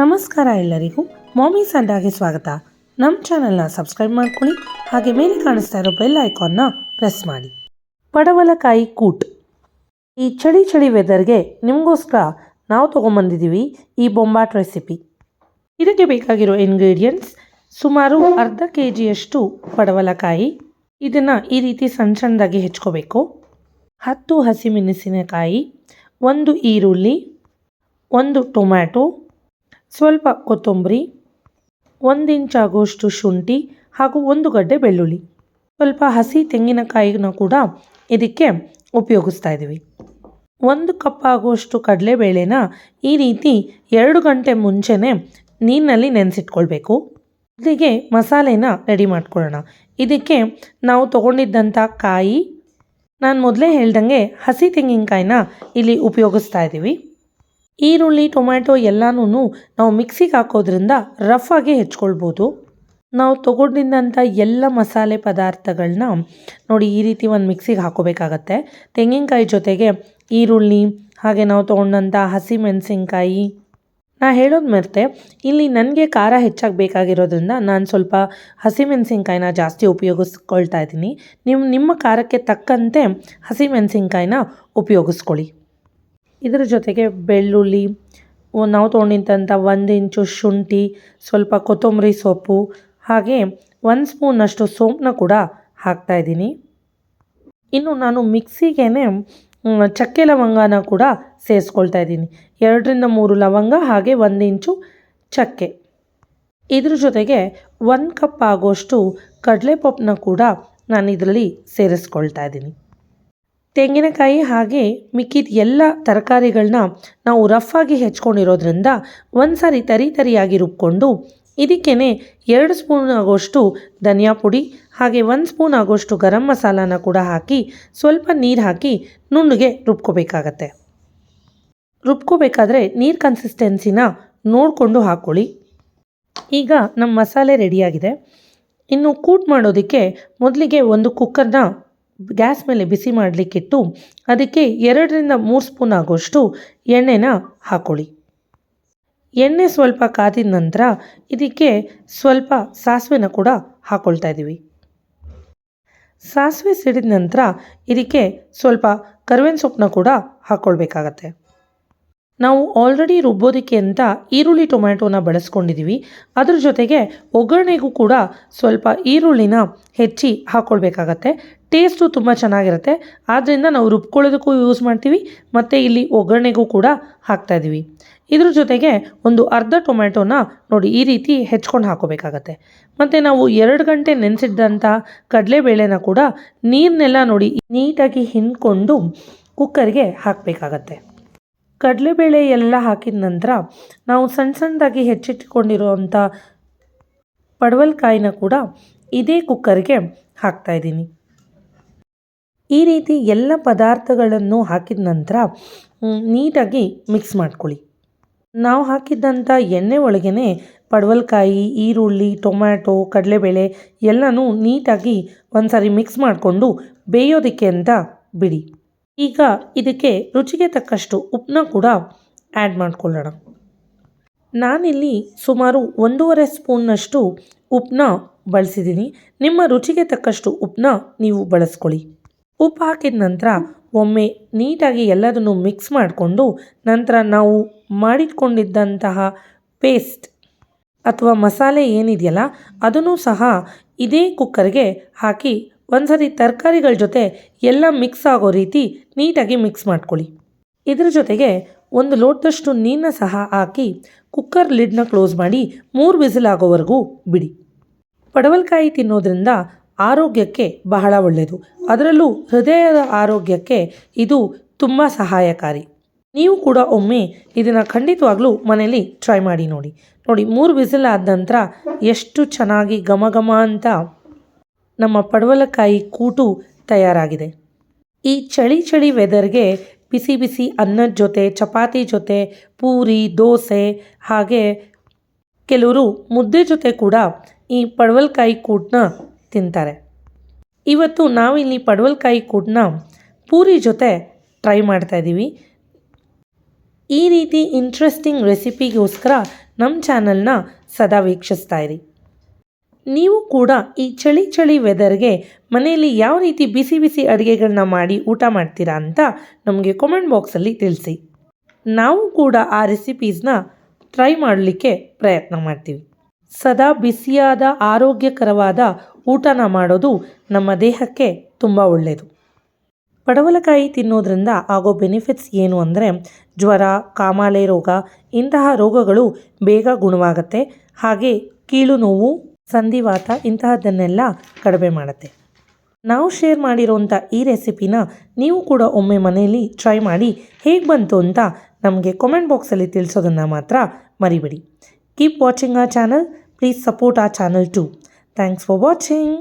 ನಮಸ್ಕಾರ ಎಲ್ಲರಿಗೂ ಮಾಮಿ ಸಂಡಾಗೆ ಸ್ವಾಗತ. ನಮ್ಮ ಚಾನಲ್ನ ಸಬ್ಸ್ಕ್ರೈಬ್ ಮಾಡ್ಕೊಳ್ಳಿ, ಹಾಗೆ ಮೇಲೆ ಕಾಣಿಸ್ತಾ ಇರೋ ಬೆಲ್ ಐಕಾನ್ನ ಪ್ರೆಸ್ ಮಾಡಿ. ಪಡವಲಕಾಯಿ ಕೂಟ್. ಈ ಚಳಿ ಚಳಿ ವೆದರ್ಗೆ ನಿಮಗೋಸ್ಕರ ನಾವು ತೊಗೊಂಬಂದಿದ್ದೀವಿ ಈ ಬೊಂಬಾಟ್ ರೆಸಿಪಿ ಇದಕ್ಕೆ ಬೇಕಾಗಿರೋ ಇಂಗ್ರೀಡಿಯೆಂಟ್ಸ್ ಸುಮಾರು ಅರ್ಧ ಕೆ ಜಿಯಷ್ಟು ಪಡವಲಕಾಯಿ. ಇದನ್ನು ಈ ರೀತಿ ಸಣ್ಣ ಸಣ್ಣದಾಗಿ ಹೆಚ್ಕೋಬೇಕು. ಹತ್ತು ಹಸಿಮೆಣಸಿನಕಾಯಿ ಒಂದು ಈರುಳ್ಳಿ, ಒಂದು ಟೊಮ್ಯಾಟೊ ಸ್ವಲ್ಪ ಕೊತ್ತಂಬರಿ, ಒಂದು ಇಂಚ್ ಆಗುವಷ್ಟು ಶುಂಠಿ ಹಾಗೂ ಒಂದು ಗಡ್ಡೆ ಬೆಳ್ಳುಳ್ಳಿ. ಸ್ವಲ್ಪ ಹಸಿ ತೆಂಗಿನಕಾಯಿನ ಕೂಡ ಇದಕ್ಕೆ ಉಪಯೋಗಿಸ್ತಾ ಇದ್ದೀವಿ. ಒಂದು ಕಪ್ ಆಗುವಷ್ಟು ಕಡಲೆಬೇಳೆನ ಈ ರೀತಿ ಎರಡು ಗಂಟೆ ಮುಂಚೆನೇ ನೀರಿನಲ್ಲಿ ನೆನೆಸಿಟ್ಕೊಳ್ಬೇಕು. ಇದಕ್ಕೆ ಮಸಾಲೆನ ರೆಡಿ ಮಾಡ್ಕೊಳ್ಳೋಣ. ಇದಕ್ಕೆ ನಾವು ತೊಗೊಂಡಿದ್ದಂಥ ಕಾಯಿ, ನಾನು ಮೊದಲೇ ಹೇಳ್ದಂಗೆ ಹಸಿ ತೆಂಗಿನಕಾಯಿನ ಇಲ್ಲಿ ಉಪಯೋಗಿಸ್ತಾ ಇದ್ದೀವಿ. ಈರುಳ್ಳಿ, ಟೊಮ್ಯಾಟೊ ಎಲ್ಲನೂ ನಾವು ಮಿಕ್ಸಿಗೆ ಹಾಕೋದ್ರಿಂದ ರಫ್ ಆಗಿ ಹೆಚ್ಕೊಳ್ಬೋದು. ನಾವು ತೊಗೊಂಡಿದ್ದಂಥ ಎಲ್ಲ ಮಸಾಲೆ ಪದಾರ್ಥಗಳನ್ನ ನೋಡಿ ಈ ರೀತಿ ಒಂದು ಮಿಕ್ಸಿಗೆ ಹಾಕೋಬೇಕಾಗತ್ತೆ. ತೆಂಗಿನಕಾಯಿ ಜೊತೆಗೆ ಈರುಳ್ಳಿ, ಹಾಗೆ ನಾವು ತೊಗೊಂಡಂಥ ಹಸಿ ಮೆಣಸಿನ್ಕಾಯಿ. ನಾ ಹೇಳೋದು ಮರ್ತೆ, ಇಲ್ಲಿ ನನಗೆ ಖಾರ ಹೆಚ್ಚಾಗಿ ಬೇಕಾಗಿರೋದ್ರಿಂದ ನಾನು ಸ್ವಲ್ಪ ಹಸಿಮೆಣಸಿನ್ಕಾಯಿನ ಜಾಸ್ತಿ ಉಪಯೋಗಿಸ್ಕೊಳ್ತಾ ಇದ್ದೀನಿ. ನಿಮ್ಮ ನಿಮ್ಮ ಖಾರಕ್ಕೆ ತಕ್ಕಂತೆ ಹಸಿಮೆಣಸಿನ್ಕಾಯಿನ ಉಪಯೋಗಿಸ್ಕೊಳ್ಳಿ. ಇದರ ಜೊತೆಗೆ ಬೆಳ್ಳುಳ್ಳಿ ನಾವು ತೊಗೊಂಡಿದ್ದಂಥ ಒಂದು ಇಂಚು ಶುಂಠಿ, ಸ್ವಲ್ಪ ಕೊತ್ತಂಬರಿ ಸೊಪ್ಪು, ಹಾಗೆ ಒಂದು ಸ್ಪೂನಷ್ಟು ಸೋಂಪನ್ನ ಕೂಡ ಹಾಕ್ತಾಯಿದ್ದೀನಿ ಇನ್ನು ನಾನು ಮಿಕ್ಸಿಗೆ ಚಕ್ಕೆ ಲವಂಗನ ಕೂಡ ಸೇರಿಸ್ಕೊಳ್ತಾ ಇದ್ದೀನಿ. ಎರಡರಿಂದ ಮೂರು ಲವಂಗ ಹಾಗೆ ಒಂದು ಇಂಚು ಚಕ್ಕೆ. ಇದ್ರ ಜೊತೆಗೆ ಒಂದು ಕಪ್ ಆಗೋಷ್ಟು ಕಡಲೆಪಪ್ಪನ್ನ ಕೂಡ ನಾನು ಇದರಲ್ಲಿ ಸೇರಿಸ್ಕೊಳ್ತಾ ಇದ್ದೀನಿ. ತೆಂಗಿನಕಾಯಿ ಹಾಗೆ ಮಿಕ್ಕಿದ ಎಲ್ಲ ತರಕಾರಿಗಳನ್ನ ನಾವು ರಫ್ಫಾಗಿ ಹೆಚ್ಕೊಂಡಿರೋದ್ರಿಂದ ಒಂದು ಸಾರಿ ತರಿ ತರಿಯಾಗಿ ರುಬ್ಕೊಂಡು ಇದಕ್ಕೇ ಎರಡು ಸ್ಪೂನ್ ಆಗೋಷ್ಟು ಧನಿಯಾ ಪುಡಿ ಹಾಗೆ ಒಂದು ಸ್ಪೂನ್ ಆಗೋಷ್ಟು ಗರಂ ಮಸಾಲಾನ ಕೂಡ ಹಾಕಿ ಸ್ವಲ್ಪ ನೀರು ಹಾಕಿ ನುಣ್ಣಗೆ ರುಬ್ಕೋಬೇಕಾಗತ್ತೆ. ರುಬ್ಕೋಬೇಕಾದ್ರೆ ನೀರು ಕನ್ಸಿಸ್ಟೆನ್ಸಿನ ನೋಡಿಕೊಂಡು ಹಾಕ್ಕೊಳ್ಳಿ ಈಗ ನಮ್ಮ ಮಸಾಲೆ ರೆಡಿಯಾಗಿದೆ ಇನ್ನು ಕೂಟ್ ಮಾಡೋದಕ್ಕೆ ಮೊದಲಿಗೆ ಒಂದು ಕುಕ್ಕರ್ನ ಗ್ಯಾಸ್ ಮೇಲೆ ಬಿಸಿ ಮಾಡಲಿಕ್ಕಿಟ್ಟು ಅದಕ್ಕೆ ಎರಡರಿಂದ ಮೂರು ಸ್ಪೂನ್ ಆಗೋಷ್ಟು ಎಣ್ಣೆನ ಹಾಕೊಳ್ಳಿ. ಎಣ್ಣೆ ಸ್ವಲ್ಪ ಕಾದಿದ ನಂತರ ಇದಕ್ಕೆ ಸ್ವಲ್ಪ ಸಾಸಿವೆನ ಕೂಡ ಹಾಕ್ಕೊಳ್ತಾ ಇದ್ದೀವಿ. ಸಾಸಿವೆ ಸಿಡಿದ ನಂತರ ಇದಕ್ಕೆ ಸ್ವಲ್ಪ ಕರ್ವೇನ ಸೊಪ್ಪನ್ನ ಕೂಡ ಹಾಕ್ಕೊಳ್ಬೇಕಾಗತ್ತೆ ನಾವು ಆಲ್ರೆಡಿ ರುಬ್ಬೋದಕ್ಕೆ ಅಂತ ಈರುಳ್ಳಿ ಟೊಮ್ಯಾಟೋನ ಬಳಸ್ಕೊಂಡಿದ್ದೀವಿ ಅದ್ರ ಜೊತೆಗೆ ಒಗ್ಗರಣೆಗೂ ಕೂಡ ಸ್ವಲ್ಪ ಈರುಳ್ಳಿನ ಹೆಚ್ಚಿ ಹಾಕ್ಕೊಳ್ಬೇಕಾಗತ್ತೆ ಟೇಸ್ಟು ತುಂಬ ಚೆನ್ನಾಗಿರುತ್ತೆ. ಆದ್ದರಿಂದ ನಾವು ರುಬ್ಕೊಳ್ಳೋದಕ್ಕೂ ಯೂಸ್ ಮಾಡ್ತೀವಿ, ಮತ್ತು ಇಲ್ಲಿ ಒಗ್ಗರಣೆಗೂ ಕೂಡ ಹಾಕ್ತಾಯಿದ್ದೀವಿ ಇದ್ರ ಜೊತೆಗೆ ಒಂದು ಅರ್ಧ ಟೊಮ್ಯಾಟೋನ ನೋಡಿ ಈ ರೀತಿ ಹೆಚ್ಕೊಂಡು ಹಾಕೋಬೇಕಾಗತ್ತೆ ಮತ್ತು ನಾವು ಎರಡು ಗಂಟೆ ನೆನೆಸಿದ್ದಂಥ ಕಡಲೆಬೇಳೆನ ಕೂಡ ನೀರನ್ನೆಲ್ಲ ನೋಡಿ ನೀಟಾಗಿ ಹಿಂಡ್ಕೊಂಡು ಕುಕ್ಕರ್ಗೆ ಹಾಕಬೇಕಾಗತ್ತೆ. ಕಡಲೆಬೇಳೆ ಎಲ್ಲ ಹಾಕಿದ ನಂತರ ನಾವು ಸಣ್ಣ ಸಣ್ಣದಾಗಿ ಹೆಚ್ಚಿಟ್ಟುಕೊಂಡಿರುವಂಥ ಪಡವಲ್ಕಾಯಿನ ಕೂಡ ಇದೇ ಕುಕ್ಕರ್ಗೆ ಹಾಕ್ತಾಯಿದ್ದೀನಿ ಈ ರೀತಿ ಎಲ್ಲ ಪದಾರ್ಥಗಳನ್ನು ಹಾಕಿದ ನಂತರ ನೀಟಾಗಿ ಮಿಕ್ಸ್ ಮಾಡ್ಕೊಳ್ಳಿ. ನಾವು ಹಾಕಿದ್ದಂಥ ಎಣ್ಣೆ ಒಳಗೇ ಪಡವಲ್ಕಾಯಿ, ಈರುಳ್ಳಿ, ಟೊಮ್ಯಾಟೊ, ಕಡಲೆಬೇಳೆ ಎಲ್ಲನೂ ನೀಟಾಗಿ ಒಂದು ಸಾರಿ ಮಿಕ್ಸ್ ಮಾಡಿಕೊಂಡು ಬೇಯೋದಕ್ಕೆ ಅಂತ ಬಿಡಿ. ಈಗ ಇದಕ್ಕೆ ರುಚಿಗೆ ತಕ್ಕಷ್ಟು ಉಪ್ಪನ್ನ ಕೂಡ ಆ್ಯಡ್ ಮಾಡ್ಕೊಳ್ಳೋಣ. ನಾನಿಲ್ಲಿ ಸುಮಾರು ಒಂದೂವರೆ ಸ್ಪೂನ್ನಷ್ಟು ಉಪ್ಪನ್ನ ಬಳಸಿದ್ದೀನಿ. ನಿಮ್ಮ ರುಚಿಗೆ ತಕ್ಕಷ್ಟು ಉಪ್ಪನ್ನ ನೀವು ಬಳಸ್ಕೊಳ್ಳಿ. ಉಪ್ಪು ಹಾಕಿದ ನಂತರ ಒಮ್ಮೆ ನೀಟಾಗಿ ಎಲ್ಲದನ್ನು ಮಿಕ್ಸ್ ಮಾಡಿಕೊಂಡು ನಂತರ ನಾವು ಮಾಡಿಟ್ಕೊಂಡಿದ್ದಂತಹ ಪೇಸ್ಟ್ ಅಥವಾ ಮಸಾಲೆ ಏನಿದೆಯಲ್ಲ ಅದನ್ನು ಸಹ ಇದೇ ಕುಕ್ಕರ್ಗೆ ಹಾಕಿ ಒಂದ್ಸರಿ ತರಕಾರಿಗಳ ಜೊತೆ ಎಲ್ಲ ಮಿಕ್ಸ್ ಆಗೋ ರೀತಿ ನೀಟಾಗಿ ಮಿಕ್ಸ್ ಮಾಡ್ಕೊಳ್ಳಿ. ಇದರ ಜೊತೆಗೆ ಒಂದು ಲೋಟದಷ್ಟು ನೀರನ್ನ ಸಹ ಹಾಕಿ ಕುಕ್ಕರ್ ಲಿಡ್ನ ಕ್ಲೋಸ್ ಮಾಡಿ ಮೂರು ವಿಸಿಲ್ ಆಗೋವರೆಗೂ ಬಿಡಿ. ಪಡವಲ್ಕಾಯಿ ತಿನ್ನೋದ್ರಿಂದ ಆರೋಗ್ಯಕ್ಕೆ ಬಹಳ ಒಳ್ಳೆಯದು ಅದರಲ್ಲೂ ಹೃದಯದ ಆರೋಗ್ಯಕ್ಕೆ ಇದು ತುಂಬ ಸಹಾಯಕಾರಿ. ನೀವು ಕೂಡ ಒಮ್ಮೆ ಇದನ್ನು ಖಂಡಿತವಾಗ್ಲೂ ಮನೆಯಲ್ಲಿ ಟ್ರೈ ಮಾಡಿ ನೋಡಿ. ನೋಡಿ, ಮೂರು ವಿಸಿಲ್ ಆದ ನಂತರ ಎಷ್ಟು ಚೆನ್ನಾಗಿ ಘಮ ಘಮ ಅಂತ ನಮ್ಮ ಪಡವಲಕಾಯಿ ಕೂಟು ತಯಾರಾಗಿದೆ. ಈ ಚಳಿ ಚಳಿ ವೆದರ್ಗೆ ಬಿಸಿ ಬಿಸಿ ಅನ್ನದ ಜೊತೆ, ಚಪಾತಿ ಜೊತೆ, ಪೂರಿ, ದೋಸೆ ಹಾಗೆ ಕೆಲವರು ಮುದ್ದೆ ಜೊತೆ ಕೂಡ ಈ ಪಡವಲಕಾಯಿ ಕೂಟನ್ನ ತಿಂತಾರೆ. ಇವತ್ತು ನಾವಿಲ್ಲಿ ಪಡವಲಕಾಯಿ ಕೂಟನ್ನ ಪೂರಿ ಜೊತೆ ಟ್ರೈ ಮಾಡ್ತಾ ಇದ್ದೀವಿ. ಈ ರೀತಿ ಇಂಟ್ರೆಸ್ಟಿಂಗ್ ರೆಸಿಪಿಗೋಸ್ಕರ ನಮ್ಮ ಚಾನಲ್ನ ಸದಾ ವೀಕ್ಷಿಸ್ತಾ ಇರಿ. ನೀವು ಕೂಡ ಈ ಚಳಿ ಚಳಿ ವೆದರ್ಗೆ ಮನೆಯಲ್ಲಿ ಯಾವ ರೀತಿ ಬಿಸಿ ಬಿಸಿ ಅಡುಗೆಗಳನ್ನ ಮಾಡಿ ಊಟ ಮಾಡ್ತೀರಾ ಅಂತ ನಮಗೆ ಕಾಮೆಂಟ್ ಬಾಕ್ಸಲ್ಲಿ ತಿಳಿಸಿ. ನಾವು ಕೂಡ ಆ ರೆಸಿಪೀಸ್ನ ಟ್ರೈ ಮಾಡಲಿಕ್ಕೆ ಪ್ರಯತ್ನ ಮಾಡ್ತೀವಿ. ಸದಾ ಬಿಸಿಯಾದ, ಆರೋಗ್ಯಕರವಾದ ಊಟನ ಮಾಡೋದು ನಮ್ಮ ದೇಹಕ್ಕೆ ತುಂಬ ಒಳ್ಳೆಯದು ಪಡವಲಕಾಯಿ ತಿನ್ನೋದ್ರಿಂದ ಆಗೋ ಬೆನಿಫಿಟ್ಸ್ ಏನು ಅಂದರೆ ಜ್ವರ, ಕಾಮಾಲೆ ರೋಗ ಇಂತಹ ರೋಗಗಳು ಬೇಗ ಗುಣವಾಗುತ್ತೆ. ಹಾಗೆ ಕೀಳು ನೋವು ಸಂಧಿವಾತ ಇಂತಹದ್ದನ್ನೆಲ್ಲ ಕಡಿಮೆ ಮಾಡುತ್ತೆ. ನಾವು ಶೇರ್ ಮಾಡಿರೋಂಥ ಈ ರೆಸಿಪಿನ ನೀವು ಕೂಡ ಒಮ್ಮೆ ಮನೆಯಲ್ಲಿ ಟ್ರೈ ಮಾಡಿ ಹೇಗೆ ಬಂತು ಅಂತ ನಮಗೆ ಕಾಮೆಂಟ್ ಬಾಕ್ಸಲ್ಲಿ ತಿಳಿಸೋದನ್ನು ಮಾತ್ರ ಮರಿಬೇಡಿ. ಕೀಪ್ ವಾಚಿಂಗ್ ಆ ಚಾನಲ್ ಪ್ಲೀಸ್ ಸಪೋರ್ಟ್ ಆ channel too thanks for watching